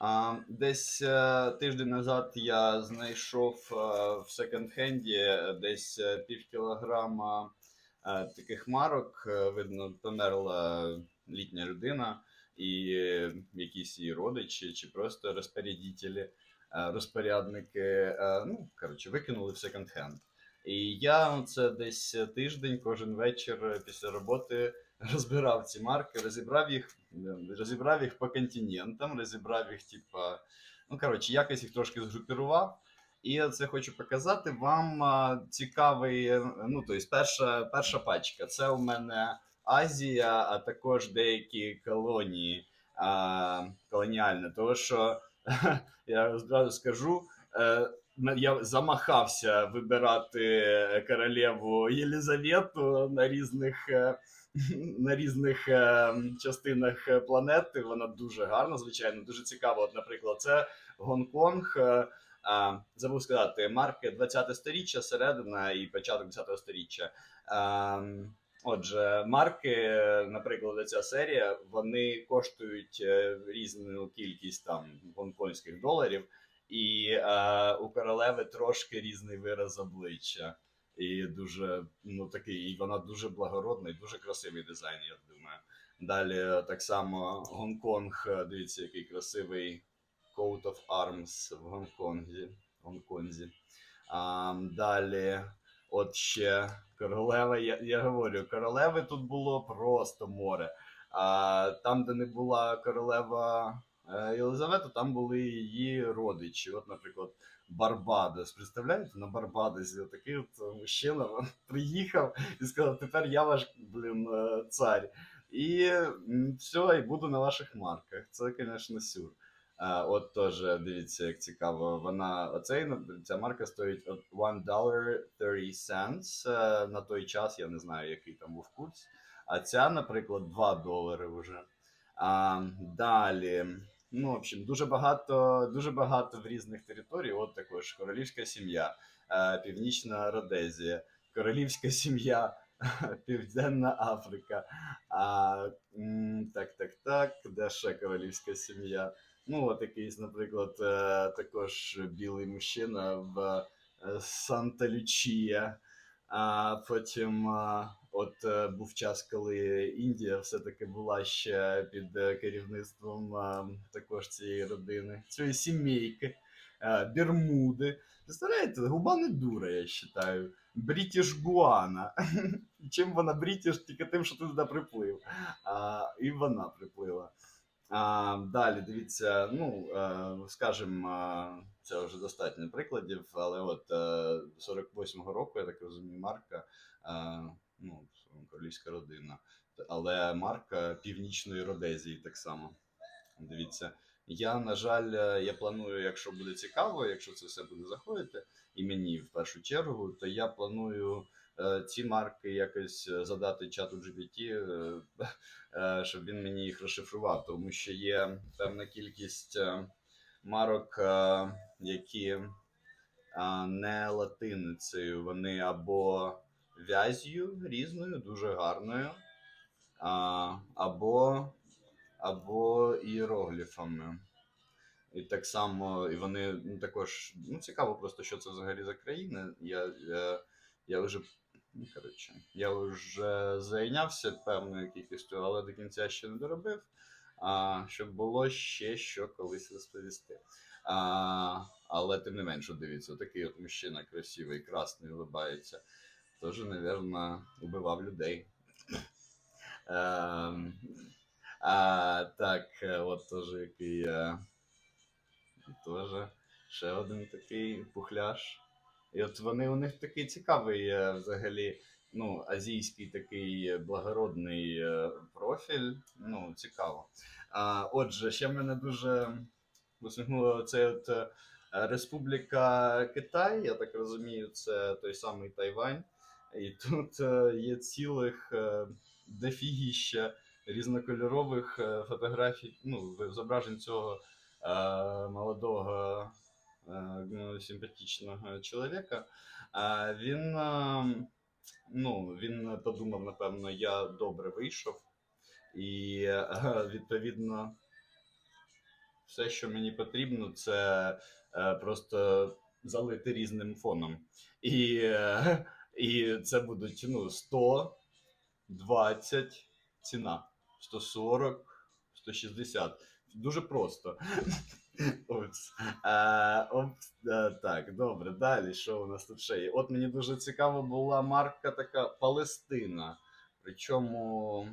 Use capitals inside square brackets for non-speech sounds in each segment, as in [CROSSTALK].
А, десь е, тиждень назад я знайшов е, в секонд-хенді десь е, пів кілограма таких марок. Видно, померла літня людина, і якісь її родичі, чи просто розпорядителі, е, розпорядники. Ну, коротше, викинули в секонд-хенд. І я це десь тиждень, кожен вечір після роботи розбирав ці марки, розібрав їх, розібрав їх по континентам, розібрав їх, типа, ну коротше, якось їх трошки згрупірував. І це хочу показати вам цікавий. Ну, тобто, перша, перша пачка. Це у мене Азія, а також деякі колонії а, колоніальні. Тому що [LAUGHS] я зразу скажу. е, я замахався вибирати королеву Єлизавету на різних е, [LAUGHS] на різних е, частинах планети. Вона дуже гарна, звичайно, дуже цікава. От, наприклад, це Гонконг. е, забув сказати, марки 20 сторіччя, середина і початок 10 сторіччя. А, отже, марки, е, наприклад, ця серія, вони коштують е, різну кількість там гонконгських доларів, і е, у королеви трошки різний вираз обличчя. І дуже, ну такий, і вона дуже благородна і дуже красивий дизайн, я думаю. Далі так само Гонконг, е, дивіться, який красивий Coat of Arms в Гонконзі. Гонконзі. А, далі, от ще королева. Я, я говорю, королеви тут було просто море. А там, де не була королева е, Єлизавета, там були її родичі. От, наприклад, Барбадос. Представляєте, на Барбадосі такий от мужчина [LAUGHS] приїхав і сказав: тепер я ваш блін, е, цар. І все, і буду на ваших марках. Це, звісно, сюр. От теж дивіться, як цікаво. Вона оцей ця марка стоїть от $1 30 cents. Е, На той час я не знаю, який там був курс. А ця, наприклад, 2 долари вже. А, далі. Ну, в общем, дуже багато, дуже багато в різних територій. От також королівська сім'я, е, Північна Родезія, королівська сім'я, [LAUGHS] Південна Африка. А, так, так, так. Де ще королівська сім'я? Ну, от якийсь, наприклад, е, також білий мужчина в е, Санта Лючія. А потім, от е, був час, коли Індія все-таки була ще під е, керівництвом е, також цієї родини, цієї сімейки, е, Бермуди. Представляєте, губа не дура, я вважаю. Брітіш Гуана. [LAUGHS] Чим вона брітіш, тільки тим, що ти туди приплив. А, і вона приплила. А, далі, дивіться, ну, е, скажімо, е, це вже достатньо прикладів, але от е, 48-го року, я так розумію, марка, ну, королівська родина, але марка Північної Родезії так само. Дивіться. Я, на жаль, е, я планую, якщо буде цікаво, якщо це все буде заходити, і мені в першу чергу, то я планую е, ці марки якось е, задати чату GPT, е, е, щоб він мені їх розшифрував, тому що є певна кількість е, марок, е, які е, не латиницею, вони або в'язью різною, дуже гарною, а, або, або іерогліфами. І так само, і вони ну, також ну, цікаво просто, що це взагалі за країни. Я, я, я вже ну, коротше, я вже зайнявся певною кількістю, але до кінця ще не доробив. А, щоб було ще що колись розповісти. А, але тим не менше, дивіться, такий от мужчина красивий, красний, улибається. Теж, мабуть, убивав людей. Ем, а, так, е, от теж який. е, Теж ще один такий пухляш. І от вони у них такий цікавий е, взагалі, ну, азійський такий благородний профіль. Ну, цікаво. А, отже, ще мене дуже посміхнуло це от Республіка Китай, я так розумію, це той самий Тайвань. І тут е, є цілих е, дофігіща різнокольорових е, фотографій, ну, зображень цього молодого ну, симпатичного чоловіка. Він, ну, він подумав, напевно, я добре вийшов, і відповідно Все, що мені потрібно, це е, просто залити різним фоном. І, е, і це будуть ну, 100, 20 ціна, 140, 160. Дуже просто. [LAUGHS] Опс. Е, опс, е, так, добре, далі. Що у нас тут ще є? От мені дуже цікава була марка така Палестина. Причому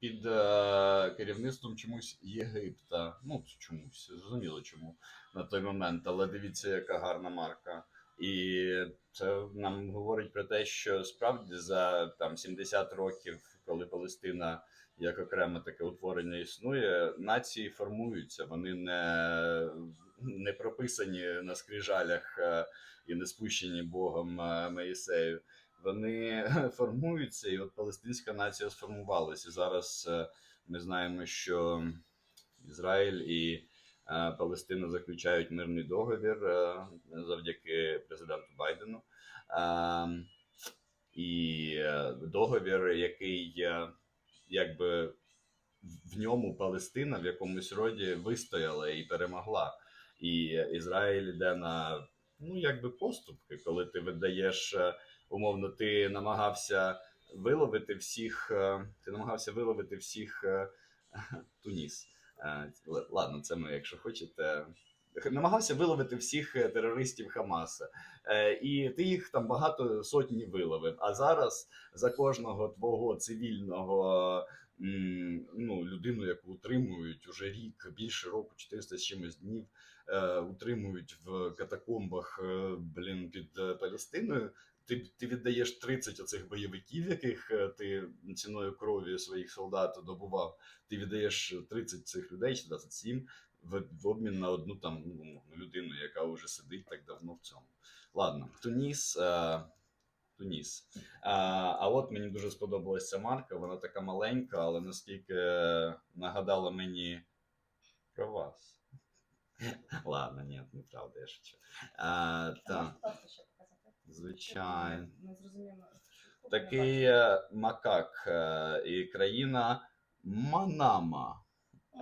під е, керівництвом чомусь Єгипта. Ну, чомусь, зрозуміло чому на той момент, але дивіться, яка гарна марка. І це нам говорить про те, що справді за там 70 років, коли Палестина як окреме таке утворення існує, нації формуються, вони не, не прописані на скрижалях е, і не спущені Богом е, Моїсею. Вони [LAUGHS] формуються, і от палестинська нація сформувалася. Зараз е, ми знаємо, що Ізраїль і Палестина заключають мирний договір е, завдяки президенту Байдену. Е, І е, договір, який е, якби в ньому Палестина в якомусь роді вистояла і перемогла. І Ізраїль йде на ну якби поступки, коли ти видаєш е, умовно, ти намагався виловити всіх, е, ти намагався виловити всіх е, [LAUGHS] Туніс. Е, Ладно, це ми, якщо хочете. Намагався виловити всіх е, терористів Хамаса. Е, І ти їх там багато сотні виловив. А зараз за кожного твого цивільного ну, людину, яку утримують уже рік, більше року, 400 з чимось днів, утримують в катакомбах блін, під Палестиною. Ти, ти віддаєш 30 оцих бойовиків, яких е, ти ціною крові своїх солдат добував. Ти віддаєш 30 цих людей, чи 27, в, в обмін на одну там ну, людину, яка вже сидить так давно в цьому. Ладно, Туніс. Е, Туніс. А, а от мені дуже сподобалася марка. Вона така маленька, але наскільки нагадала мені про вас. [LAUGHS] Ладно, ні, неправда, я шучу. А, показати. Звичайно. Ми зрозуміємо. що Такий е, макак е, і країна Манама.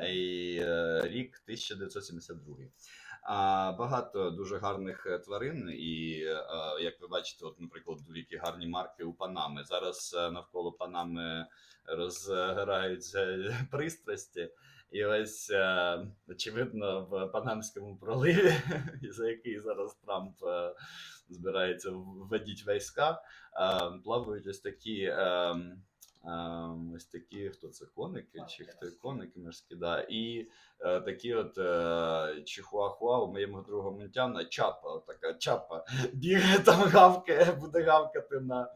І е, рік 1972. А, багато дуже гарних е, тварин, і е, як ви бачите, от, наприклад, які гарні марки у Панами. Зараз е, навколо Панами розгораються [LAUGHS] пристрасті. І ось, е, очевидно, в Панамському проливі, [LAUGHS] за який зараз Трамп е, збирається вводити війська, е, плавають ось такі. е, Ем, ось такі, хто це коники, чи хто коники морські, да. І е, такі от е, чихуахуа у моєму друга Мунтяна, чапа, така чапа, [LAUGHS] бігає там гавкає, буде гавкати на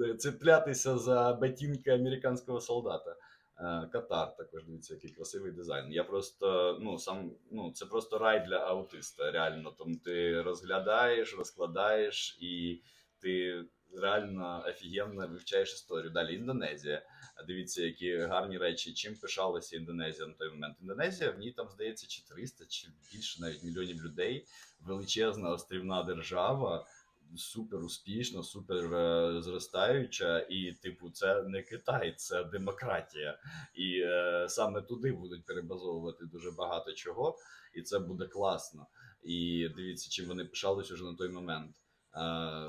е, цеплятися за ботинки американського солдата. Е, Катар також дивіться, який красивий дизайн. Я просто ну сам ну це просто рай для аутиста. Реально, тому ти розглядаєш, розкладаєш і ти реально офігенно вивчаєш історію. Далі Індонезія. Дивіться, які гарні речі. Чим пишалася Індонезія на той момент. Індонезія в ній там здається чи 300, чи більше навіть мільйонів людей. Величезна острівна держава. Супер успішна, супер е, зростаюча, і, типу, це не Китай, це демократія. І е, саме туди будуть перебазовувати дуже багато чого, і це буде класно. І дивіться, чим вони пишались уже на той момент. Е,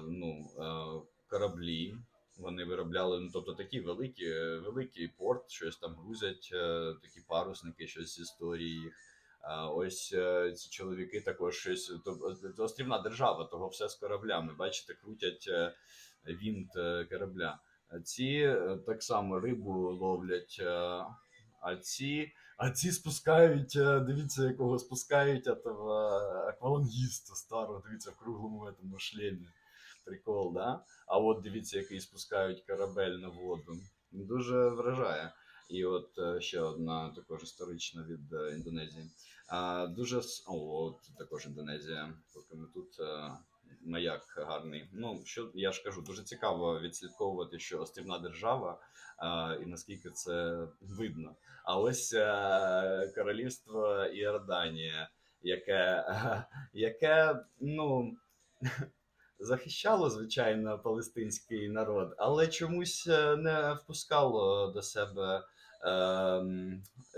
ну, е, кораблі. Вони виробляли, ну тобто такі великі, великий порт, щось там грузять, е, такі парусники, щось з історії їх. Ось е, ці чоловіки також щось. То, острівна держава, того все з кораблями. Бачите, крутять е, вінт е, корабля. Ці так само рибу ловлять. А ці, а ці спускають, дивіться, якого спускають аквалангіста старого, дивіться, в круглому этому шлемі. Прикол, да? А от дивіться, який спускають корабель на воду. Дуже вражає. І от ще одна також історична від Індонезії. А, дуже о, от також Індонезія. Поки ми тут е, маяк гарний. Ну що я ж кажу, дуже цікаво відслідковувати, що острівна держава е, і наскільки це видно. А ось е, королівство Іорданія, яке, [LAUGHS] яке ну. [LAUGHS] Захищало, звичайно, палестинський народ, але чомусь не впускало до себе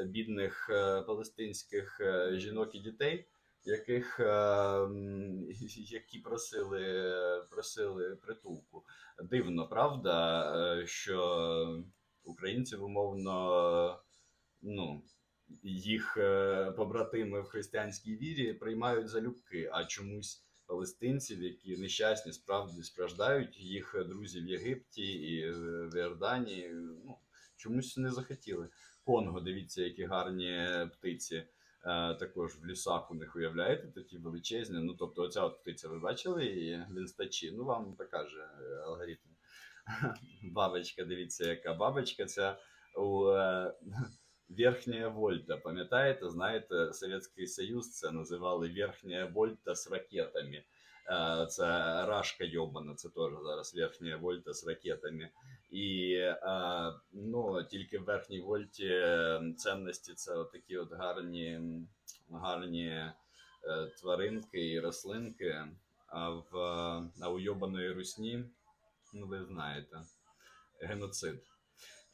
бідних е, палестинських е, жінок і дітей, яких ем, [LAUGHS] які просили, просили притулку. Дивно, правда, е, що українців умовно, ну, їх побратими в християнській вірі приймають залюбки, а чомусь палестинців, які нещасні, справді страждають, їх друзі в Єгипті і в Іорданії, ну, чомусь не захотіли. Конго, дивіться, які гарні птиці. е, Також в лісах у них уявляєте, такі величезні. Ну, тобто, оця от птиця, ви бачили її в? Ну, вам покаже алгоритм. [LAUGHS] Бабочка, дивіться, яка бабочка. Це у е, [LAUGHS] Верхня Вольта. Пам'ятаєте, знаєте, Совєтський Союз це називали Верхня Вольта з ракетами. Е, Це рашка йобана, це теж зараз Верхня Вольта з ракетами. І е, ну, тільки в верхній вольті е, цінності це такі от гарні, гарні е, тваринки і рослинки. А в а у йобаної русні, ну ви знаєте, геноцид.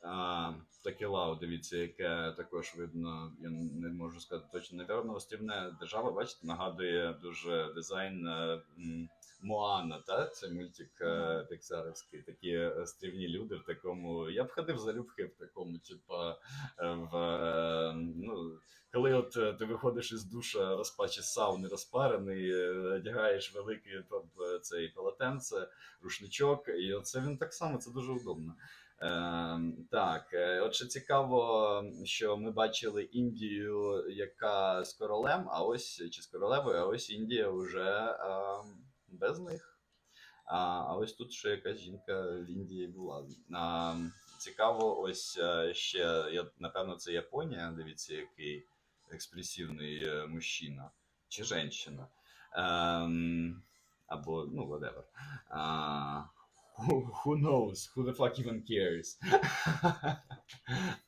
А, Такелау, дивіться, яке також видно, я не можу сказати точно, напевно, острівна держава, бачите, нагадує дуже дизайн е, м, Моана, та? Це мультик е, піксаровський. Такі острівні люди в такому. Я б ходив залюбки в такому, типа, е, в е, ну. Коли от е, ти виходиш із душа, розпачі сауни розпарений, е, одягаєш великий е, цей полотенце, рушничок, і оце він так само, це дуже удобно. Е, так, е, от ще цікаво, що ми бачили Індію, яка з королем, а ось чи з королевою, а ось Індія вже е, без них. А, а ось тут ще якась жінка в Індії була. А, цікаво, ось е, ще, я, напевно, це Японія. Дивіться, який експресивний е, мужчина чи жінка. Ем, або, ну, whatever. А, who, who knows? Who the fuck even cares? [LAUGHS]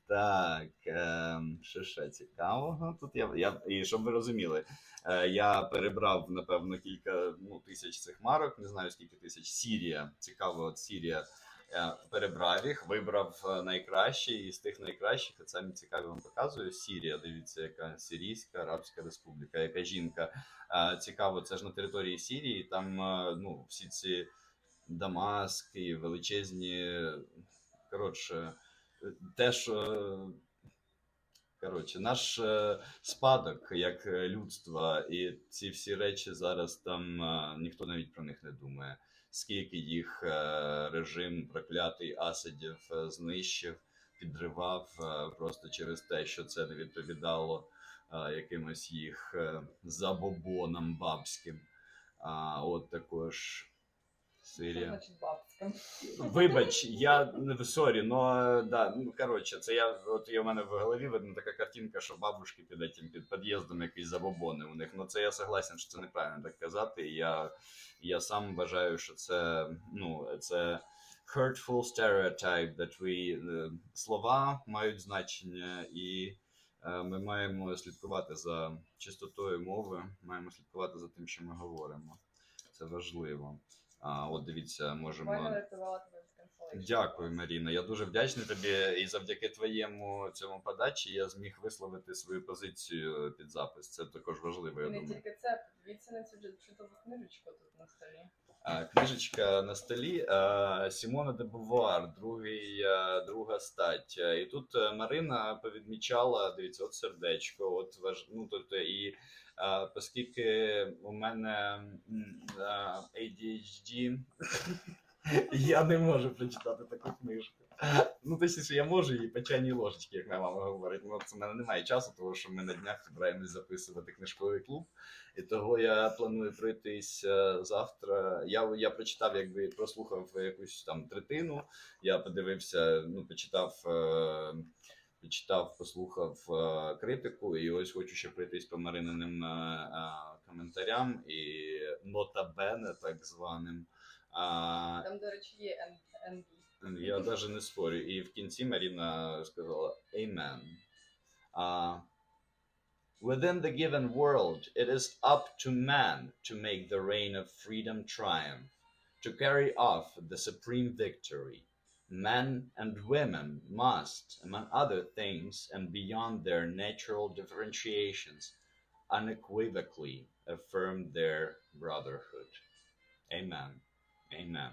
так, ем, що ще цікавого? Тут я, я, і щоб ви розуміли, е, я перебрав, напевно, кілька ну, тисяч цих марок, не знаю скільки тисяч. Сірія, цікаво, от Сірія. Я перебрав їх, вибрав е, найкращі, і з тих найкращих, от самі цікаві вам показую. Сірія, дивіться, яка Сирійська Арабська Республіка, яка жінка. Е, Цікаво, це ж на території Сірії, там е, ну, всі ці Дамаски, величезні. Коротше, те, що. Коротше, наш е, спадок як е, людства, і ці всі речі зараз там е, ніхто навіть про них не думає. Скільки їх режим проклятий Асадів знищив, підривав просто через те, що це не відповідало якимось їх забобонам бабським. А от також Сирія. Вибач, я не сорі, но да, ну коротше, це я от є в мене в голові видно така картинка, що бабушки під этим, під під'їздом якісь забобони у них. Ну це я согласен, що це неправильно так казати. Я, я сам вважаю, що це ну це hurtful stereotype, that we, е, слова мають значення, і е, ми маємо слідкувати за чистотою мови, маємо слідкувати за тим, що ми говоримо. Це важливо. А, от дивіться, можемо. Дякую, Маріна. Я дуже вдячний тобі. І завдяки твоєму цьому подачі я зміг висловити свою позицію під запис. Це також важливо, я І не думаю. тільки це, подивіться на цю чудову книжечку тут на столі. А, Книжечка на столі а, Сімона де Бувар, другий, а, друга стать. І тут Марина повідмічала, дивіться, от сердечко, от важ... ну, тобто, і оскільки у мене м, ADHD, [LAUGHS] я не можу прочитати таку книжку. Ну, точніше, я можу її по чайній ложечці, як моя мама говорить. Ну, це в мене немає часу, тому що ми на днях збираємось записувати книжковий клуб. І того я планую пройтись е, завтра. Я, я прочитав, якби прослухав якусь там третину. Я подивився, ну, почитав. Е, Почитав, послухав е, критику, і ось хочу ще пройтись по марининим е, е, коментарям і нотабене, так званим. А, Там, до речі, є Н- NB. я навіть не спорю. І в кінці Маріна сказала Amen. Uh, within the given world, it is up to man to make the reign of freedom triumph, to carry off the supreme victory. Men and women must, among other things, and beyond their natural differentiations, unequivocally affirm their brotherhood. Amen. Amen.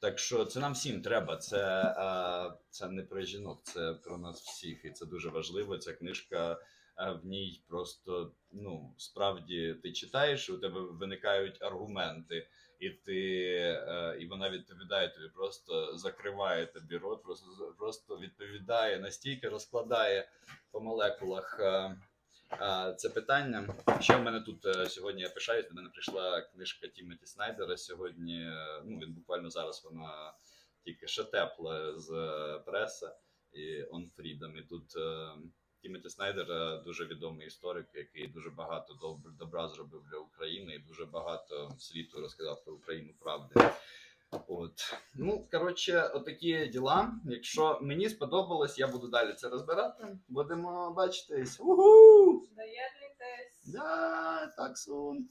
Так що це нам всім треба. Це, е, це не про жінок, це про нас всіх. І це дуже важливо. Ця книжка е, в ній просто ну справді ти читаєш, і у тебе виникають аргументи, і ти е, і вона відповідає тобі, просто закриває тобі рот, просто просто відповідає настільки, розкладає по молекулах. е, е, Це питання. Ще в мене тут сьогодні я пишаюсь. До мене прийшла книжка Тімоті Снайдера. Сьогодні ну він буквально зараз вона тільки ще тепла з преса і On Freedom. І тут Тімоті Снайдер е, дуже відомий історик, який дуже багато доб- добра зробив для України і дуже багато світу розказав про Україну правди. От. Ну, коротше, отакі діла. Якщо мені сподобалось, я буду далі це розбирати. Будемо бачитись. Угу! Доєднуйтесь. Да, так сун.